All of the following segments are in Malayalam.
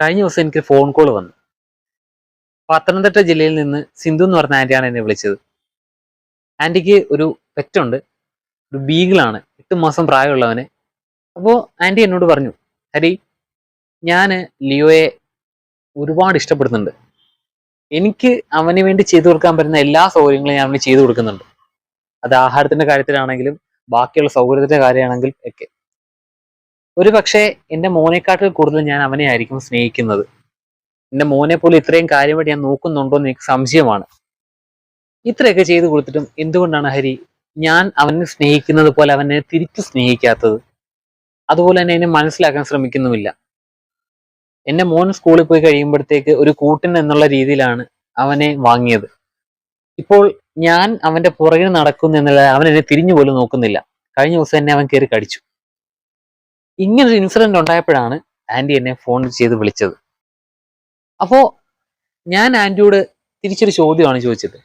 കഴിഞ്ഞ ദിവസം എനിക്ക് ഫോൺ കോൾ വന്നു. പത്തനംതിട്ട ജില്ലയിൽ നിന്ന് സിന്ധു എന്ന് പറഞ്ഞ ആന്റിയാണ് എന്നെ വിളിച്ചത്. ആന്റിക്ക് ഒരു പെറ്റുണ്ട് ഒരു ബീഗിളാണ് എട്ട് മാസം പ്രായമുള്ളവന്. അപ്പോൾ ആന്റി എന്നോട് പറഞ്ഞു ഹരി ഞാൻ ലിയോയെ ഒരുപാട് ഇഷ്ടപ്പെടുന്നുണ്ട്. എനിക്ക് അവന് വേണ്ടി ചെയ്തു കൊടുക്കാൻ പറ്റുന്ന എല്ലാ സൗകര്യങ്ങളും ഞാൻ അവന് ചെയ്തു കൊടുക്കുന്നുണ്ട്. അത് ആഹാരത്തിന്റെ കാര്യത്തിലാണെങ്കിലും ബാക്കിയുള്ള സൗകര്യത്തിന്റെ കാര്യമാണെങ്കിലും ഒക്കെ. ഒരു പക്ഷേ എന്റെ മോനെക്കാട്ടിൽ കൂടുതൽ ഞാൻ അവനെ ആയിരിക്കും സ്നേഹിക്കുന്നത്. എന്റെ മോനെ പോലെ ഇത്രയും കാര്യമായിട്ട് ഞാൻ നോക്കുന്നുണ്ടോ എന്ന് എനിക്ക് സംശയമാണ്. ഇത്രയൊക്കെ ചെയ്തു കൊടുത്തിട്ടും എന്തുകൊണ്ടാണ് ഹരി ഞാൻ അവനെ സ്നേഹിക്കുന്നത് പോലെ അവനെ തിരിച്ചു സ്നേഹിക്കാത്തത്? അതുപോലെ തന്നെ എന്നെ മനസ്സിലാക്കാൻ ശ്രമിക്കുന്നുമില്ല. എന്റെ മോൻ സ്കൂളിൽ പോയി കഴിയുമ്പോഴത്തേക്ക് ഒരു കൂട്ടിൻ എന്നുള്ള രീതിയിലാണ് അവനെ വാങ്ങിയത്. ഇപ്പോൾ ഞാൻ അവന്റെ പുറകിൽ നടക്കുന്നു എന്നല്ല അവൻ എന്നെ തിരിഞ്ഞു പോലും നോക്കുന്നില്ല. കഴിഞ്ഞ ദിവസം എന്നെ അവൻ കയറി കടിച്ചു. ഇങ്ങനൊരു ഇൻസിഡന്റ് ഉണ്ടായപ്പോഴാണ് ആന്റി എന്നെ ഫോൺ ചെയ്ത് വിളിച്ചത്. അപ്പോൾ ഞാൻ ആന്റിയോട് തിരിച്ചൊരു ചോദ്യമാണ് ചോദിച്ചത്.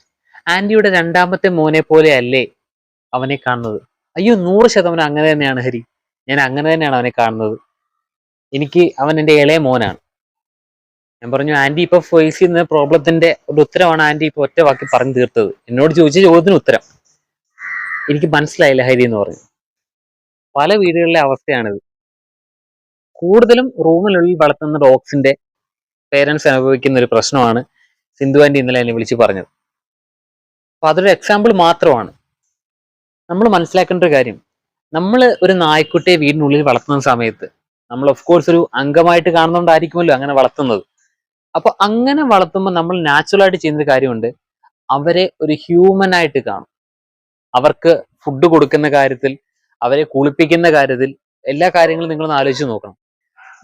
ആന്റിയുടെ രണ്ടാമത്തെ മോനെ പോലെ അല്ലേ അവനെ കാണുന്നത്? അയ്യോ നൂറ് ശതമാനം അങ്ങനെ തന്നെയാണ് ഹരി. ഞാൻ അങ്ങനെ തന്നെയാണ് അവനെ കാണുന്നത്. എനിക്ക് അവൻ എന്റെ ഇളയ മോനാണ്. ഞാൻ പറഞ്ഞു ആന്റി ഇപ്പൊ ഫേസ് ചെയ്യുന്ന പ്രോബ്ലത്തിന്റെ ഒരു ഉത്തരമാണ് ആന്റി ഇപ്പൊ ഒറ്റ വാക്കി പറഞ്ഞു തീർത്തത്. എന്നോട് ചോദിച്ച ചോദ്യത്തിന് ഉത്തരം. എനിക്ക് മനസ്സിലായില്ല ഹരി എന്ന് പറഞ്ഞു. പല വീടുകളിലെ അവസ്ഥയാണിത്. കൂടുതലും റൂമിനുള്ളിൽ വളർത്തുന്ന ഡോഗ്സിന്റെ പേരൻസ് അനുഭവിക്കുന്ന ഒരു പ്രശ്നമാണ് സിന്ധു ആൻഡി ഇന്നലെ എന്നെ വിളിച്ച് പറഞ്ഞത്. അപ്പൊ അതൊരു എക്സാമ്പിൾ മാത്രമാണ്. നമ്മൾ മനസ്സിലാക്കേണ്ട ഒരു കാര്യം നമ്മൾ ഒരു നായ്ക്കുട്ടിയെ വീടിനുള്ളിൽ വളർത്തുന്ന സമയത്ത് നമ്മൾ ഓഫ് കോഴ്സ് ഒരു അംഗമായിട്ട് കാണുന്നതുകൊണ്ടായിരിക്കുമല്ലോ അങ്ങനെ വളർത്തുന്നത്. അപ്പൊ അങ്ങനെ വളർത്തുമ്പോൾ നമ്മൾ നാച്ചുറൽ ആയിട്ട് ചെയ്യുന്ന ഒരു കാര്യമുണ്ട് അവരെ ഒരു ഹ്യൂമൻ ആയിട്ട് കാണും. അവർക്ക് ഫുഡ് കൊടുക്കുന്ന കാര്യത്തിൽ അവരെ കുളിപ്പിക്കുന്ന കാര്യത്തിൽ എല്ലാ കാര്യങ്ങളും നിങ്ങളൊന്ന് ആലോചിച്ച് നോക്കണം.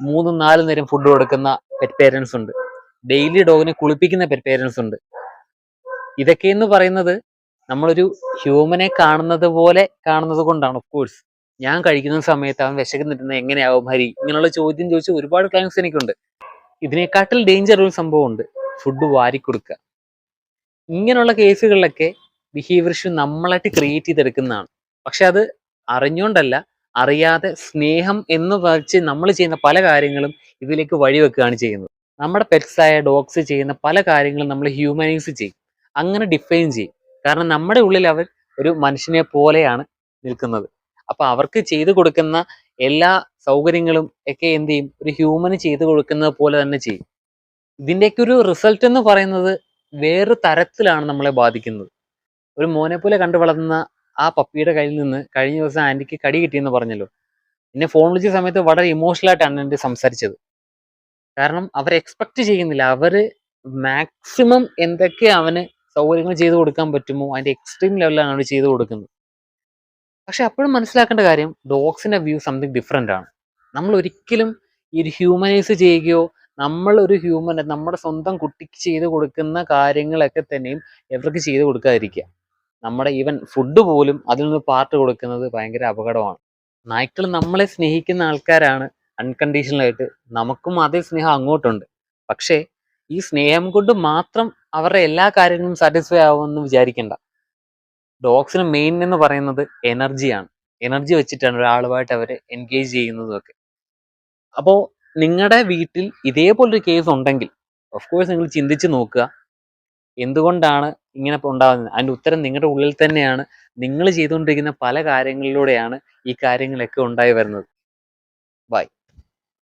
മൂന്നും നാലും നേരം ഫുഡ് കൊടുക്കുന്ന പെറ്റ് പേരൻസ് ഉണ്ട്. ഡെയിലി ഡോഗിനെ കുളിപ്പിക്കുന്ന പെറ്റ് പേരൻസ് ഉണ്ട്. ഇതൊക്കെ എന്ന് പറയുന്നത് നമ്മളൊരു ഹ്യൂമനെ കാണുന്നത് പോലെ കാണുന്നത് കൊണ്ടാണ് ഓഫ് കോഴ്സ് ഞാൻ കഴിക്കുന്ന സമയത്ത് അവൻ വിശക്കുന്നിരുന്ന എങ്ങനെയാവും ഹരി? ഇങ്ങനെയുള്ള ചോദ്യം ചോദിച്ച ഒരുപാട് ക്ലയൻസ് എനിക്കുണ്ട്. ഇതിനെക്കാട്ടിൽ ഡേഞ്ചർ ഒരു സംഭവമുണ്ട് ഫുഡ് വാരി കൊടുക്കുക. ഇങ്ങനെയുള്ള കേസുകളിലൊക്കെ ബിഹേവിയർ ഇഷ്യൂ നമ്മളായിട്ട് ക്രിയേറ്റ് ചെയ്തെടുക്കുന്നതാണ്. പക്ഷെ അത് അറിഞ്ഞുകൊണ്ടല്ല അറിയാതെ സ്നേഹം എന്ന് വെച്ച് നമ്മൾ ചെയ്യുന്ന പല കാര്യങ്ങളും ഇതിലേക്ക് വഴിവെക്കുകയാണ് ചെയ്യുന്നത്. നമ്മുടെ പെറ്റ്സായ ഡോഗ്സ് ചെയ്യുന്ന പല കാര്യങ്ങളും നമ്മൾ ഹ്യൂമനൈസ് ചെയ്യും. അങ്ങനെ ഡിഫൈൻ ചെയ്യും. കാരണം നമ്മുടെ ഉള്ളിൽ അവർ ഒരു മനുഷ്യനെ പോലെയാണ് നിൽക്കുന്നത്. അപ്പൊ അവർക്ക് ചെയ്തു കൊടുക്കുന്ന എല്ലാ സൗകര്യങ്ങളും ഒക്കെ എന്ത് ചെയ്യും? ഒരു ഹ്യൂമന് ചെയ്തു കൊടുക്കുന്നത് പോലെ തന്നെ ചെയ്യും. ഇതിന്റെയൊക്കെ ഒരു റിസൾട്ട് എന്ന് പറയുന്നത് വേറൊരു തരത്തിലാണ് നമ്മളെ ബാധിക്കുന്നത്. ഒരു മോനെ പോലെ കണ്ടു വളർന്ന ആ പപ്പിയുടെ കയ്യിൽ നിന്ന് കഴിഞ്ഞ ദിവസം ആന്റിക്ക് കടി കിട്ടിയെന്ന് പറഞ്ഞല്ലോ. എന്നെ ഫോൺ വിളിച്ച സമയത്ത് വളരെ ഇമോഷണലായിട്ടാണ് എന്റെ സംസാരിച്ചത്. കാരണം അവർ എക്സ്പെക്ട് ചെയ്യുന്നില്ല. അവർ മാക്സിമം എന്തൊക്കെ അവന് സൗകര്യങ്ങൾ ചെയ്തു കൊടുക്കാൻ പറ്റുമോ അതിന്റെ എക്സ്ട്രീം ലെവലിലാണ് അവർ ചെയ്തു കൊടുക്കുന്നത്. പക്ഷെ അപ്പോഴും മനസ്സിലാക്കേണ്ട കാര്യം ഡോഗ്സിന്റെ വ്യൂ സംതിങ് ഡിഫറെന്റ് ആണ്. നമ്മൾ ഒരിക്കലും ഈ ഒരു ഹ്യൂമനൈസ് ചെയ്യുകയോ നമ്മൾ ഒരു ഹ്യൂമൻ നമ്മുടെ സ്വന്തം കുട്ടിക്ക് ചെയ്തു കൊടുക്കുന്ന കാര്യങ്ങളൊക്കെ തന്നെയും എവർക്ക് ചെയ്തു കൊടുക്കാതിരിക്കുക. നമ്മുടെ ഈവൻ ഫുഡ് പോലും അതിൽ നിന്ന് പാർട്ട് കൊടുക്കുന്നത് ഭയങ്കര അപകടമാണ്. നായ്ക്കൾ നമ്മളെ സ്നേഹിക്കുന്ന ആൾക്കാരാണ് അൺകണ്ടീഷണൽ ആയിട്ട്. നമുക്കും അതേ സ്നേഹം അങ്ങോട്ടുണ്ട്. പക്ഷേ ഈ സ്നേഹം കൊണ്ട് മാത്രം അവരുടെ എല്ലാ കാര്യങ്ങളും സാറ്റിസ്ഫൈ ആവുമെന്ന് വിചാരിക്കേണ്ട. ഡോഗ്സിന് മെയിൻ എന്ന് പറയുന്നത് എനർജിയാണ് എനർജി വെച്ചിട്ടാണ് ഒരാളുമായിട്ട് അവരെ എൻഗേജ് ചെയ്യുന്നതും ഒക്കെ അപ്പോൾ നിങ്ങളുടെ വീട്ടിൽ ഇതേപോലൊരു കേസ് ഉണ്ടെങ്കിൽ ഓഫ് കോഴ്സ് നിങ്ങൾ ചിന്തിച്ച് നോക്കുക. എന്തുകൊണ്ടാണ് ഇങ്ങനെ ഉണ്ടാകുന്നത് അതിന്റെ ഉത്തരം നിങ്ങളുടെ ഉള്ളിൽ തന്നെയാണ്. നിങ്ങൾ ചെയ്തുകൊണ്ടിരിക്കുന്ന പല കാര്യങ്ങളിലൂടെയാണ് ഈ കാര്യങ്ങളൊക്കെ ഉണ്ടായി വരുന്നത്. ബൈ